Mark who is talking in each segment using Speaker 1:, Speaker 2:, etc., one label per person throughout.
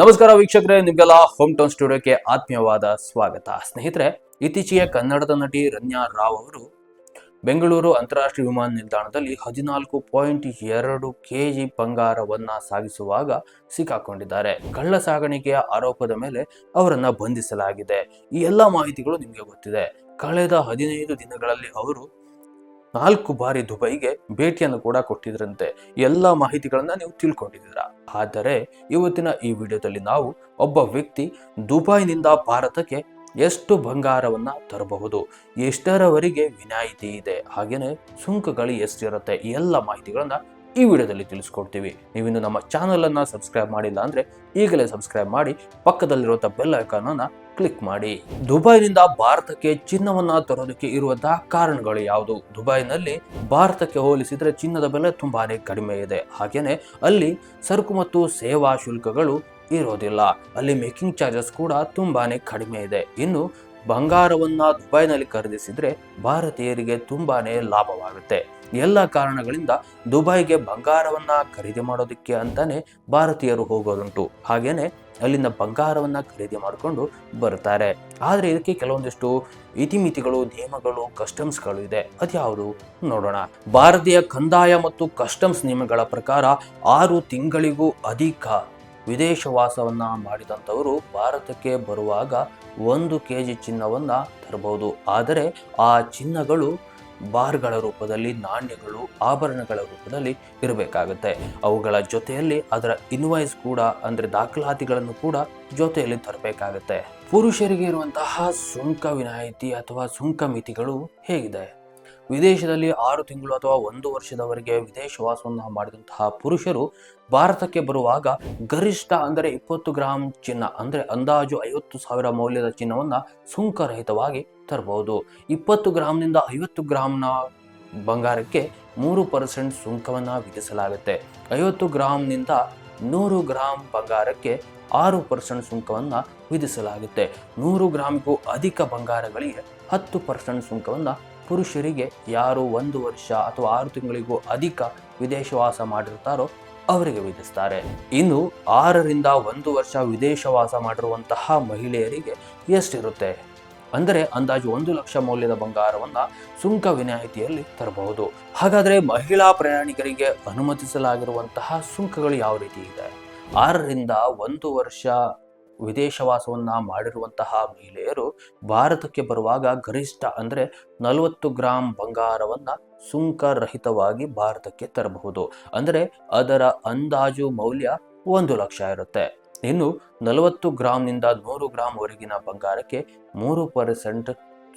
Speaker 1: ನಮಸ್ಕಾರ ವೀಕ್ಷಕರೇ, ನಿಮಗೆಲ್ಲ ಹೋಮ್ ಟೌನ್ ಸ್ಟುಡಿಯೋಕ್ಕೆ ಆತ್ಮೀಯವಾದ ಸ್ವಾಗತ. ಸ್ನೇಹಿತರೆ, ಇತ್ತೀಚೆಗೆ ಕನ್ನಡದ ನಟಿ ರನ್ಯಾ ರಾವ್ ಅವರು ಬೆಂಗಳೂರು ಅಂತಾರಾಷ್ಟ್ರೀಯ ವಿಮಾನ ನಿಲ್ದಾಣದಲ್ಲಿ ಹದಿನಾಲ್ಕು ಪಾಯಿಂಟ್ ಎರಡು ಕೆಜಿ ಬಂಗಾರವನ್ನ ಸಾಗಿಸುವಾಗ ಸಿಕ್ಕಾಕೊಂಡಿದ್ದಾರೆ. ಕಳ್ಳ ಸಾಗಾಣಿಕೆಯ ಆರೋಪದ ಮೇಲೆ ಅವರನ್ನ ಬಂಧಿಸಲಾಗಿದೆ. ಈ ಎಲ್ಲ ಮಾಹಿತಿಗಳು ನಿಮಗೆ ಗೊತ್ತಿದೆ. ಕಳೆದ ಹದಿನೈದು ದಿನಗಳಲ್ಲಿ ಅವರು ನಾಲ್ಕು ಬಾರಿ ದುಬೈಗೆ ಭೇಟಿಯನ್ನು ಕೂಡ ಕೊಟ್ಟಿದ್ರಂತೆ. ಎಲ್ಲ ಮಾಹಿತಿಗಳನ್ನ ನೀವು ತಿಳ್ಕೊಂಡಿದ್ದೀರಾ? ಆದರೆ ಇವತ್ತಿನ ಈ ವಿಡಿಯೋದಲ್ಲಿ ನಾವು ಒಬ್ಬ ವ್ಯಕ್ತಿ ದುಬೈನಿಂದ ಭಾರತಕ್ಕೆ ಎಷ್ಟು ಬಂಗಾರವನ್ನ ತರಬಹುದು, ಎಷ್ಟರವರೆಗೆ ವಿನಾಯಿತಿ ಇದೆ, ಹಾಗೇನೆ ಸುಂಕಗಳು ಎಷ್ಟಿರುತ್ತೆ, ಈ ಎಲ್ಲ ಮಾಹಿತಿಗಳನ್ನ ಈ ವಿಡಿಯೋದಲ್ಲಿ ತಿಳಿಸ್ಕೊಡ್ತೀವಿ. ನೀವಿನ್ನು ನಮ್ಮ ಚಾನಲನ್ನು ಸಬ್ಸ್ಕ್ರೈಬ್ ಮಾಡಿಲ್ಲ ಅಂದ್ರೆ ಈಗಲೇ ಸಬ್ಸ್ಕ್ರೈಬ್ ಮಾಡಿ ಪಕ್ಕದಲ್ಲಿರುವಂಥ ಬೆಲ್ ಐಕಾನ್ ಅನ್ನ ಕ್ಲಿಕ್ ಮಾಡಿ. ದುಬೈನಿಂದ ಭಾರತಕ್ಕೆ ಚಿನ್ನವನ್ನ ತರೋದಕ್ಕೆ ಇರುವಂತಹ ಕಾರಣಗಳು ಯಾವುದು? ದುಬೈನಲ್ಲಿ ಭಾರತಕ್ಕೆ ಹೋಲಿಸಿದರೆ ಚಿನ್ನದ ಬೆಲೆ ತುಂಬಾನೇ ಕಡಿಮೆ ಇದೆ. ಹಾಗೇನೆ ಅಲ್ಲಿ ಸರಕು ಮತ್ತು ಸೇವಾ ಶುಲ್ಕಗಳು ಇರೋದಿಲ್ಲ. ಅಲ್ಲಿ ಮೇಕಿಂಗ್ ಚಾರ್ಜಸ್ ಕೂಡ ತುಂಬಾನೇ ಕಡಿಮೆ ಇದೆ. ಇನ್ನು ಬಂಗಾರವನ್ನ ದುಬೈನಲ್ಲಿ ಖರೀದಿಸಿದ್ರೆ ಭಾರತೀಯರಿಗೆ ತುಂಬಾನೇ ಲಾಭವಾಗುತ್ತೆ. ಎಲ್ಲ ಕಾರಣಗಳಿಂದ ದುಬೈಗೆ ಬಂಗಾರವನ್ನ ಖರೀದಿ ಮಾಡೋದಕ್ಕೆ ಅಂತಾನೆ ಭಾರತೀಯರು ಹೋಗೋದುಂಟು. ಹಾಗೇನೆ ಅಲ್ಲಿಂದ ಬಂಗಾರವನ್ನ ಖರೀದಿ ಮಾಡಿಕೊಂಡು ಬರ್ತಾರೆ. ಆದರೆ ಇದಕ್ಕೆ ಕೆಲವೊಂದಿಷ್ಟು ಇತಿಮಿತಿಗಳು, ನಿಯಮಗಳು ಕಸ್ಟಮ್ಸ್ಗಳು ಇದೆ. ಅದ್ಯಾವುದು ನೋಡೋಣ. ಭಾರತೀಯ ಕಂದಾಯ ಮತ್ತು ಕಸ್ಟಮ್ಸ್ ನಿಯಮಗಳ ಪ್ರಕಾರ ಆರು ತಿಂಗಳಿಗೂ ಅಧಿಕ ವಿದೇಶವಾಸವನ್ನ ಮಾಡಿದಂಥವರು ಭಾರತಕ್ಕೆ ಬರುವಾಗ ಒಂದು ಕೆ ಜಿ ಚಿನ್ನವನ್ನು ತರಬಹುದು. ಆದರೆ ಆ ಚಿನ್ನಗಳು ಬಾರ್ಗಳ ರೂಪದಲ್ಲಿ, ನಾಣ್ಯಗಳು, ಆಭರಣಗಳ ರೂಪದಲ್ಲಿ ಇರಬೇಕಾಗುತ್ತೆ. ಅವುಗಳ ಜೊತೆಯಲ್ಲಿ ಅದರ ಇನ್ವಾಯ್ಸ್ ಕೂಡ, ಅಂದರೆ ದಾಖಲಾತಿಗಳನ್ನು ಕೂಡ ಜೊತೆಯಲ್ಲಿ ತರಬೇಕಾಗುತ್ತೆ. ಪುರುಷರಿಗೆ ಇರುವಂತಹ ಸುಂಕ ವಿನಾಯಿತಿ ಅಥವಾ ಸುಂಕ ಮಿತಿಗಳು ಹೇಗಿದೆ? ವಿದೇಶದಲ್ಲಿ ಆರು ತಿಂಗಳು ಅಥವಾ ಒಂದು ವರ್ಷದವರೆಗೆ ವಿದೇಶವಾಸವನ್ನು ಮಾಡಿದಂತಹ ಪುರುಷರು ಭಾರತಕ್ಕೆ ಬರುವಾಗ ಗರಿಷ್ಠ ಅಂದರೆ ಇಪ್ಪತ್ತು ಗ್ರಾಂ ಚಿನ್ನ, ಅಂದರೆ ಅಂದಾಜು ಐವತ್ತು ಸಾವಿರ ಮೌಲ್ಯದ ಸುಂಕ ಸುಂಕರಹಿತವಾಗಿ ತರಬಹುದು. ಇಪ್ಪತ್ತು ಗ್ರಾಮ್ನಿಂದ ಐವತ್ತು ಗ್ರಾಮ್ನ ಬಂಗಾರಕ್ಕೆ ಮೂರು ಪರ್ಸೆಂಟ್ ಸುಂಕವನ್ನು ವಿಧಿಸಲಾಗುತ್ತೆ. ಐವತ್ತು ಗ್ರಾಮ್ನಿಂದ ನೂರು ಗ್ರಾಮ್ ಬಂಗಾರಕ್ಕೆ ಆರು ಪರ್ಸೆಂಟ್ ಸುಂಕವನ್ನು ವಿಧಿಸಲಾಗುತ್ತೆ. ನೂರು ಗ್ರಾಮ್ಗೂ ಅಧಿಕ ಬಂಗಾರಗಳಿಗೆ ಹತ್ತು ಪರ್ಸೆಂಟ್ ಸುಂಕವನ್ನ ಪುರುಷರಿಗೆ ಯಾರು ಒಂದು ವರ್ಷ ಅಥವಾ ಆರು ತಿಂಗಳಿಗೂ ಅಧಿಕ ವಿದೇಶವಾಸ ಮಾಡಿರ್ತಾರೋ ಅವರಿಗೆ ವಿಧಿಸ್ತಾರೆ. ಇನ್ನು ಆರರಿಂದ ಒಂದು ವರ್ಷ ವಿದೇಶವಾಸ ಮಾಡಿರುವಂತಹ ಮಹಿಳೆಯರಿಗೆ ಎಷ್ಟಿರುತ್ತೆ? ಅಂದರೆ ಅಂದಾಜು ಒಂದು ಲಕ್ಷ ಮೌಲ್ಯದ ಬಂಗಾರವನ್ನು ಸುಂಕ ವಿನಾಯಿತಿಯಲ್ಲಿ ತರಬಹುದು. ಹಾಗಾದರೆ ಮಹಿಳಾ ಪ್ರಯಾಣಿಕರಿಗೆ ಅನುಮತಿಸಲಾಗಿರುವಂತಹ ಸುಂಕಗಳು ಯಾವ ರೀತಿ ಇದೆ? ಆರರಿಂದ ಒಂದು ವರ್ಷ ವಿದೇಶವಾಸವನ್ನ ಮಾಡಿರುವಂತಹ ಮಹಿಳೆಯರು ಭಾರತಕ್ಕೆ ಬರುವಾಗ ಗರಿಷ್ಠ ಅಂದರೆ ನಲವತ್ತು ಗ್ರಾಂ ಬಂಗಾರವನ್ನು ಸುಂಕರಹಿತವಾಗಿ ಭಾರತಕ್ಕೆ ತರಬಹುದು. ಅಂದರೆ ಅದರ ಅಂದಾಜು ಮೌಲ್ಯ ಒಂದು ಲಕ್ಷ ಇರುತ್ತೆ. ಇನ್ನು ನಲವತ್ತು ಗ್ರಾಂನಿಂದ ನೂರು ಗ್ರಾಂವರೆಗಿನ ಬಂಗಾರಕ್ಕೆ ಮೂರು ಪರ್ಸೆಂಟ್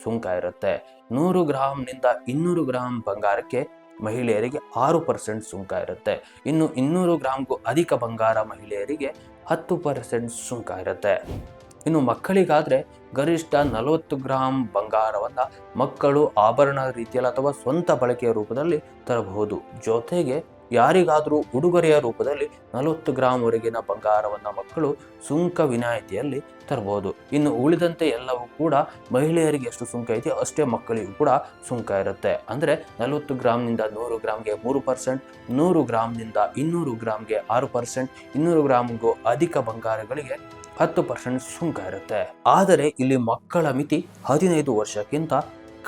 Speaker 1: ಸುಂಕ ಇರುತ್ತೆ. ನೂರು ಗ್ರಾಂನಿಂದ ಇನ್ನೂರು ಗ್ರಾಂ ಬಂಗಾರಕ್ಕೆ ಮಹಿಳೆಯರಿಗೆ ಆರು ಪರ್ಸೆಂಟ್ ಸುಂಕ ಇರುತ್ತೆ. ಇನ್ನು ಇನ್ನೂರು ಗ್ರಾಮ್ಗೂ ಅಧಿಕ ಬಂಗಾರ ಮಹಿಳೆಯರಿಗೆ ಹತ್ತು ಪರ್ಸೆಂಟ್ ಸುಂಕ ಇರುತ್ತೆ. ಇನ್ನು ಮಕ್ಕಳಿಗಾದರೆ ಗರಿಷ್ಠ ನಲವತ್ತು ಗ್ರಾಂ ಬಂಗಾರವನ್ನು ಮಕ್ಕಳು ಆಭರಣ ರೀತಿಯಲ್ಲಿ ಅಥವಾ ಸ್ವಂತ ಬಳಕೆಯ ರೂಪದಲ್ಲಿ ತರಬಹುದು. ಜೊತೆಗೆ ಯಾರಿಗಾದರೂ ಉಡುಗೊರೆಯ ರೂಪದಲ್ಲಿ ನಲವತ್ತು ಗ್ರಾಂವರೆಗಿನ ಬಂಗಾರವನ್ನು ಮಕ್ಕಳು ಸುಂಕ ವಿನಾಯಿತಿಯಲ್ಲಿ ತರಬಹುದು ಇನ್ನು ಉಳಿದಂತೆ ಎಲ್ಲವೂ ಕೂಡ ಮಹಿಳೆಯರಿಗೆ ಎಷ್ಟು ಸುಂಕ ಇದೆಯೋ ಅಷ್ಟೇ ಮಕ್ಕಳಿಗೂ ಕೂಡ ಸುಂಕ ಇರುತ್ತೆ. ಅಂದರೆ ನಲವತ್ತು ಗ್ರಾಮ್ನಿಂದ ನೂರು ಗ್ರಾಮ್ಗೆ ಮೂರು ಪರ್ಸೆಂಟ್, ನೂರು ಗ್ರಾಮ್ನಿಂದ ಇನ್ನೂರು ಗ್ರಾಮ್ಗೆ ಆರು ಪರ್ಸೆಂಟ್, ಇನ್ನೂರು ಗ್ರಾಮ್ಗೂ ಅಧಿಕ ಬಂಗಾರಗಳಿಗೆ ಹತ್ತು ಪರ್ಸೆಂಟ್ ಸುಂಕ ಇರುತ್ತೆ. ಆದರೆ ಇಲ್ಲಿ ಮಕ್ಕಳ ಮಿತಿ ಹದಿನೈದು ವರ್ಷಕ್ಕಿಂತ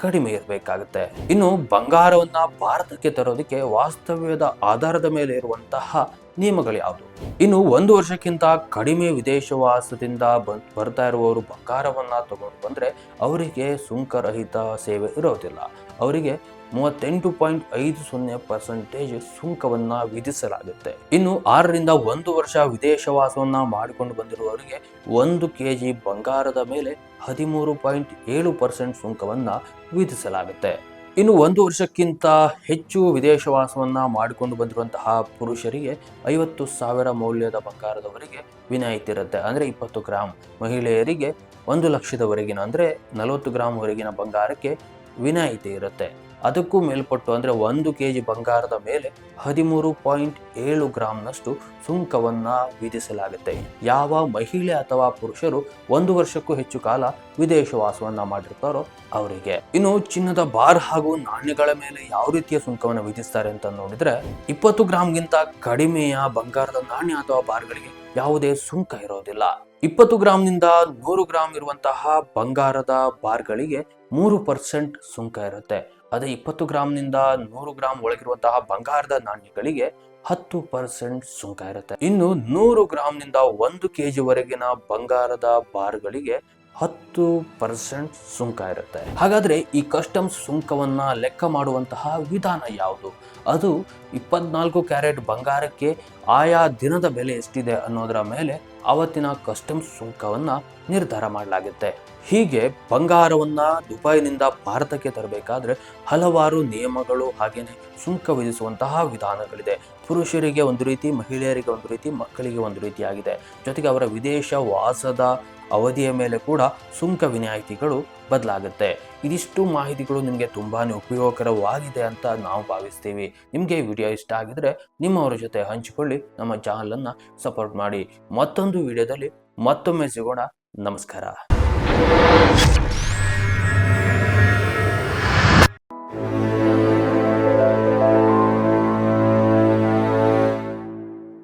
Speaker 1: ಕಡಿಮೆ ಇರಬೇಕಾಗುತ್ತೆ. ಇನ್ನು ಬಂಗಾರವನ್ನ ಭಾರತಕ್ಕೆ ತರೋದಕ್ಕೆ ವಾಸ್ತವ್ಯದ ಆಧಾರದ ಮೇಲೆ ಇರುವಂತಹ ನಿಯಮಗಳು ಯಾವುದು? ಇನ್ನು ಒಂದು ವರ್ಷಕ್ಕಿಂತ ಕಡಿಮೆ ವಿದೇಶವಾಸದಿಂದ ವಾಸದಿಂದ ಬರ್ತಾ ಇರುವವರು ಬಂಗಾರವನ್ನ ತಗೊಂಡು ಬಂದ್ರೆ ಅವರಿಗೆ ಸುಂಕರಹಿತ ಸೇವೆ ಇರೋದಿಲ್ಲ. ಅವರಿಗೆ ಮೂವತ್ತೆಂಟು ಪಾಯಿಂಟ್ ಐದು ಸೊನ್ನೆ ಪರ್ಸೆಂಟೇಜ್ ಸುಂಕವನ್ನ ವಿಧಿಸಲಾಗುತ್ತೆ. ಇನ್ನು ಆರರಿಂದ ಒಂದು ವರ್ಷ ವಿದೇಶವಾಸವನ್ನ ಮಾಡಿಕೊಂಡು ಬಂದಿರುವವರಿಗೆ ಒಂದು ಕೆ ಜಿ ಬಂಗಾರದ ಮೇಲೆ ಹದಿಮೂರು ಪಾಯಿಂಟ್ ಏಳು ಪರ್ಸೆಂಟ್ ಸುಂಕವನ್ನ ವಿಧಿಸಲಾಗುತ್ತೆ. ಇನ್ನು ಒಂದು ವರ್ಷಕ್ಕಿಂತ ಹೆಚ್ಚು ವಿದೇಶವಾಸವನ್ನು ಮಾಡಿಕೊಂಡು ಬಂದಿರುವಂತಹ ಪುರುಷರಿಗೆ ಐವತ್ತು ಸಾವಿರ ಮೌಲ್ಯದ ಬಂಗಾರದವರೆಗೆ ವಿನಾಯಿತಿ ಇರುತ್ತೆ. ಅಂದರೆ ಇಪ್ಪತ್ತು ಗ್ರಾಮ್ ಮಹಿಳೆಯರಿಗೆ ಒಂದು ಲಕ್ಷದವರೆಗಿನ, ಅಂದರೆ ನಲವತ್ತು ಗ್ರಾಮ್ವರೆಗಿನ ಬಂಗಾರಕ್ಕೆ ವಿನಾಯಿತಿ ಇರುತ್ತೆ. ಅದಕ್ಕೂ ಮೇಲ್ಪಟ್ಟು ಅಂದರೆ ಒಂದು ಕೆ ಜಿ ಬಂಗಾರದ ಮೇಲೆ ಹದಿಮೂರು ಪಾಯಿಂಟ್ ಏಳು ಗ್ರಾಮ್ನಷ್ಟು ಸುಂಕವನ್ನು ವಿಧಿಸಲಾಗುತ್ತೆ. ಯಾವ ಮಹಿಳೆ ಅಥವಾ ಪುರುಷರು ಒಂದು ವರ್ಷಕ್ಕೂ ಹೆಚ್ಚು ಕಾಲ ವಿದೇಶ ವಾಸವನ್ನು ಮಾಡಿರ್ತಾರೋ ಅವರಿಗೆ. ಇನ್ನು ಚಿನ್ನದ ಬಾರ್ ಹಾಗೂ ನಾಣ್ಯಗಳ ಮೇಲೆ ಯಾವ ರೀತಿಯ ಸುಂಕವನ್ನು ವಿಧಿಸ್ತಾರೆ ಅಂತ ನೋಡಿದ್ರೆ ಇಪ್ಪತ್ತು ಗ್ರಾಮ್ಗಿಂತ ಕಡಿಮೆಯ ಬಂಗಾರದ ನಾಣ್ಯ ಅಥವಾ ಬಾರ್ಗಳಿಗೆ ಯಾವುದೇ ಸುಂಕ ಇರೋದಿಲ್ಲ. ಇಪ್ಪತ್ತು ಗ್ರಾಂನಿಂದ ನೂರು ಗ್ರಾಮ್ ಇರುವಂತಹ ಬಂಗಾರದ ಬಾರ್ಗಳಿಗೆ ಮೂರು ಪರ್ಸೆಂಟ್ ಸುಂಕ ಇರುತ್ತೆ. ಅದೇ ಇಪ್ಪತ್ತು ಗ್ರಾಂನಿಂದ ನೂರು ಗ್ರಾಂ ಒಳಗಿರುವಂತಹ ಬಂಗಾರದ ನಾಣ್ಯಗಳಿಗೆ ಹತ್ತು ಪರ್ಸೆಂಟ್ ಸುಂಕ ಇರುತ್ತೆ. ಇನ್ನು ನೂರು ಗ್ರಾಂನಿಂದ ಒಂದು ಕೆಜಿ ವರೆಗಿನ ಬಂಗಾರದ ಬಾರ್ಗಳಿಗೆ ಹತ್ತು ಪರ್ಸೆಂಟ್ ಸುಂಕ ಇರುತ್ತೆ. ಹಾಗಾದರೆ ಈ ಕಸ್ಟಮ್ಸ್ ಸುಂಕವನ್ನು ಲೆಕ್ಕ ಮಾಡುವಂತಹ ವಿಧಾನ ಯಾವುದು? ಅದು ಇಪ್ಪತ್ನಾಲ್ಕು ಕ್ಯಾರೆಟ್ ಬಂಗಾರಕ್ಕೆ ಆಯಾ ದಿನದ ಬೆಲೆ ಎಷ್ಟಿದೆ ಅನ್ನೋದರ ಮೇಲೆ ಅವತ್ತಿನ ಕಸ್ಟಮ್ಸ್ ಸುಂಕವನ್ನು ನಿರ್ಧಾರ ಮಾಡಲಾಗುತ್ತೆ. ಹೀಗೆ ಬಂಗಾರವನ್ನು ದುಬೈನಿಂದ ಭಾರತಕ್ಕೆ ತರಬೇಕಾದ್ರೆ ಹಲವಾರು ನಿಯಮಗಳು ಹಾಗೆಯೇ ಸುಂಕ ವಿಧಿಸುವಂತಹ ವಿಧಾನಗಳಿದೆ. ಪುರುಷರಿಗೆ ಒಂದು ರೀತಿ, ಮಹಿಳೆಯರಿಗೆ ಒಂದು ರೀತಿ, ಮಕ್ಕಳಿಗೆ ಒಂದು ರೀತಿಯಾಗಿದೆ. ಜೊತೆಗೆ ಅವರ ವಿದೇಶ ವಾಸದ ಅವಧಿಯ ಮೇಲೆ ಕೂಡ ಸುಂಕ ವಿನಾಯಿತಿಗಳು ಬದಲಾಗುತ್ತೆ. ಇದಿಷ್ಟು ಮಾಹಿತಿಗಳು ನಿಮಗೆ ತುಂಬಾ ಉಪಯೋಗಕರವಾಗಿದೆ ಅಂತ ನಾವು ಭಾವಿಸ್ತೀವಿ. ನಿಮಗೆ ವಿಡಿಯೋ ಇಷ್ಟ ಆಗಿದ್ರೆ ನಿಮ್ಮವರ ಜೊತೆ ಹಂಚಿಕೊಳ್ಳಿ, ನಮ್ಮ ಚಾನಲನ್ನು ಸಪೋರ್ಟ್ ಮಾಡಿ. ಮತ್ತೊಂದು ವಿಡಿಯೋದಲ್ಲಿ ಮತ್ತೊಮ್ಮೆ ಸಿಗೋಣ. ನಮಸ್ಕಾರ.